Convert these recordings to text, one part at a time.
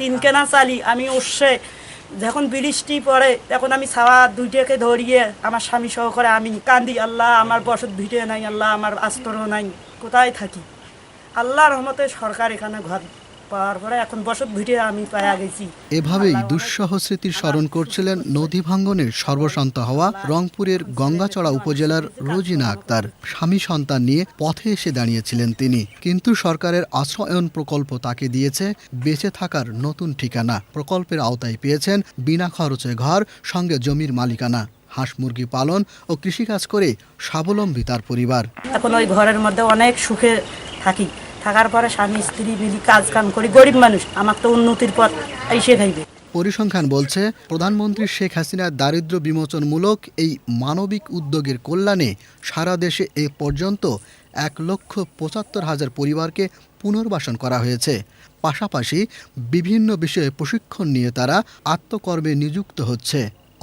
তিন কেনা চালি, আমি উঠছে। যখন বৃষ্টি পড়ে, তখন আমি সাওয়া দুইটাকে ধরিয়ে আমার স্বামী সহকারে আমি কান্দি, আল্লাহ, আমার বসত ভিটে নাই, আল্লাহ, আমার আস্তর নাই, কোথায় থাকি? আল্লাহ রহমতে সরকার এখানে ঘর পাওয়ার পরে এখন বসত ভিটে আমি পায়া গেছি এভাবেই দুঃসহ স্মৃতির স্মরণ করছিলেন নদী ভাঙ্গনের সর্বশান্ত হওয়া রংপুরের গঙ্গাচড়া উপজেলার রোজিনা আক্তার। স্বামী সন্তান নিয়ে পথে এসে দাঁড়িয়েছিলেন তিনি। কিন্তু সরকারের আশ্রয়ন প্রকল্প তাকে দিয়েছে বেঁচে থাকার নতুন ঠিকানা। প্রকল্পের আওতায় পেয়েছেন বিনা খরচে ঘর সঙ্গে জমির মালিকানা। হাঁস মুরগি পালন ও কৃষিকাজ করে স্বাবলম্বী তার পরিবার। এখন ওই ঘরের মধ্যে অনেক সুখে থাকি। থাকার পরে স্বামী স্ত্রী মিলি কাজ কাম করি গরিব মানুষ আমার তো উন্নতির পথ এসে খাইবে। পরিসংখ্যান বলছে প্রধানমন্ত্রী শেখ হাসিনার দারিদ্র্য বিমোচনমূলক এই মানবিক উদ্যোগের কল্যাণে সারা দেশে এ পর্যন্ত এক লক্ষ পঁচাত্তর হাজার পরিবারকে পুনর্বাসন করা হয়েছে। পাশাপাশি বিভিন্ন বিষয়ে প্রশিক্ষণ নিয়ে তারা আত্মকর্মে নিযুক্ত হচ্ছে।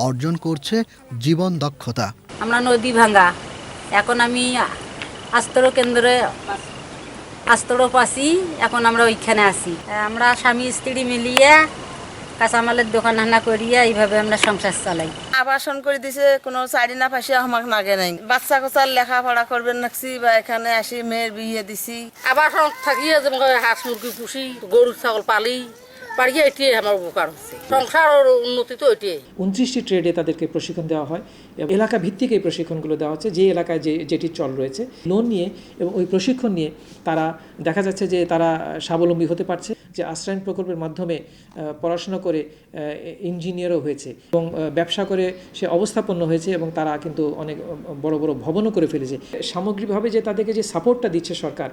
অর্জন করছে জীবন দক্ষতা। আমরা নদী ভাঙ্গা এখন আমি আস্তর কেন্দ্রে আস্তর পাচ্ছি এখন আমরা ওইখানে আসি আমরা স্বামী স্ত্রী মিলিয়ে কাঁচামালের দোকান হানা করিয়া এইভাবে আমরা সংসার চালাই। আবাসন করে দিছে, কোনো চারি না ফাঁসি আমার নাগে নাই। বাচ্চা কোচার লেখাপড়া করবেন নাকছি বা এখানে আসি, মেয়ের বিয়ে দিছি। আবাসন থাকিয়ে হাঁস মুরগি পুষি গরু ছাগল পালি। পারিয়ে এটিয়ে আমার উপকার হচ্ছে। সংসার উন্নতি তো এটিয়ে উনত্রিশটি ট্রেডে তাদেরকে প্রশিক্ষণ দেওয়া হয় এলাকা ভিত্তিক এই প্রশিক্ষণগুলো দেওয়া হচ্ছে, যে এলাকায় যে, যেটির চল রয়েছে। লোন নিয়ে এবং ওই প্রশিক্ষণ নিয়ে তারা, দেখা যাচ্ছে যে তারা স্বাবলম্বী হতে পারছে, যে আশ্রয়ণ প্রকল্পের মাধ্যমে পড়াশোনা করে ইঞ্জিনিয়ারও হয়েছে এবং ব্যবসা করে সে অবস্থাপন্ন হয়েছে এবং তারা কিন্তু অনেক বড় বড় ভবনও করে ফেলেছে। সামগ্রিকভাবে যে তাদেরকে যে সাপোর্টটা দিচ্ছে সরকার,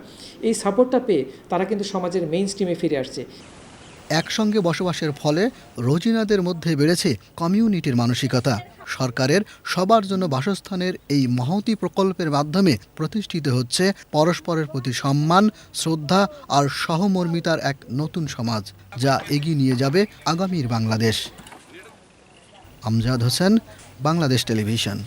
এই সাপোর্টটা পেয়ে তারা কিন্তু সমাজের মেইন স্ট্রিমে ফিরে আসছে। একসঙ্গে বসবাসের ফলে রোজিনাদের মধ্যে বেড়েছে কমিউনিটির মানসিকতা। সরকারের সবার জন্য বাসস্থানের এই মহতি প্রকল্পের মাধ্যমে প্রতিষ্ঠিত হচ্ছে পরস্পরের প্রতি সম্মান, শ্রদ্ধা আর সহমর্মিতার এক নতুন সমাজ, যা এগিয়ে নিয়ে যাবে আগামীর বাংলাদেশ। আমজাদ হোসেন, বাংলাদেশ টেলিভিশন।